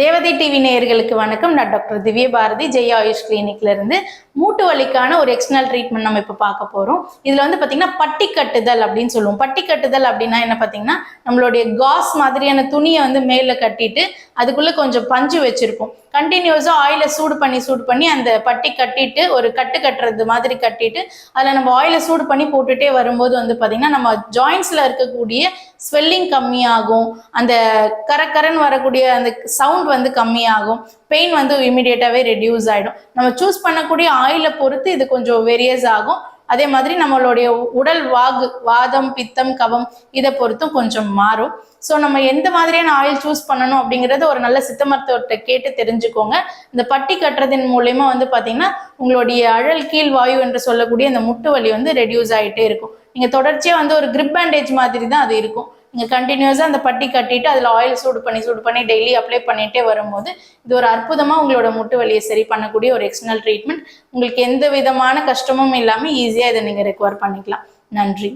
தேவதை டிவி நேயர்களுக்கு வணக்கம். நான் டாக்டர் திவ்ய பாரதி ஜெய் ஆயுஷ் கிளினிக்ல இருந்து மூட்டு வலிக்கான ஒரு எக்ஸ்டர்னல் ட்ரீட்மெண்ட் நம்ம இப்போ பார்க்க போறோம். இதுல வந்து பாத்தீங்கன்னா பட்டி கட்டுதல் அப்படின்னு சொல்லுவோம். பட்டி கட்டுதல் அப்படின்னா என்ன பாத்தீங்கன்னா நம்மளுடைய காஸ் மாதிரியான துணியை வந்து மேல கட்டிட்டு அதுக்குள்ள கொஞ்சம் பஞ்சு வச்சிருப்போம். கண்டினியூஸா ஆயில சூடு பண்ணி சூடு பண்ணி அந்த பட்டி கட்டிட்டு ஒரு கட்டு கட்டுறது மாதிரி கட்டிட்டு அதில் நம்ம ஆயில சூடு பண்ணி போட்டுட்டே வரும்போது வந்து பாத்தீங்கன்னா நம்ம ஜாயின்ஸ்ல இருக்கக்கூடிய ஸ்வெல்லிங் கம்மியாகும். அந்த கரக்கரன்னு வரக்கூடிய அந்த சவுண்ட் வந்து கம்மியாகும். பெயின் வந்து இமிடியேட்டாவே ரெடியூஸ் ஆயிடும். நம்ம சூஸ் பண்ணக்கூடிய ஆயிலை பொறுத்து இது கொஞ்சம் வேரியஸ் ஆகும். அதே மாதிரி நம்மளுடைய உடல் வாகு வாதம் பித்தம் கபம் இதை பொறுத்தும் கொஞ்சம் மாறும். ஸோ நம்ம எந்த மாதிரியான ஆயில் சூஸ் பண்ணணும் அப்படிங்கிறது ஒரு நல்ல சித்த மருத்துவர்கிட்ட கேட்டு தெரிஞ்சுக்கோங்க. இந்த பட்டி கட்டுறதின் மூலயமா வந்து பார்த்தீங்கன்னா உங்களுடைய அழல் கீழ் வாயு என்று சொல்லக்கூடிய அந்த முட்டு வலி வந்து ரெடியூஸ் ஆகிட்டே இருக்கும். நீங்கள் தொடர்ச்சியாக வந்து ஒரு கிரிப் பேண்டேஜ் மாதிரி தான் அது இருக்கும். நீங்கள் கண்டினியூஸாக அந்த பட்டி கட்டிட்டு அதில் ஆயில் சூடு பண்ணி சூடு பண்ணி டெய்லி அப்ளை பண்ணிகிட்டே வரும்போது இது ஒரு அற்புதமாக உங்களோட முட்டு வலியை சரி பண்ணக்கூடிய ஒரு எக்ஸ்டர்னல் ட்ரீட்மெண்ட் உங்களுக்கு எந்த விதமான கஷ்டமும் இல்லாமல் ஈஸியாக இதை நீங்கள் ரெக்கவர் பண்ணிக்கலாம். நன்றி.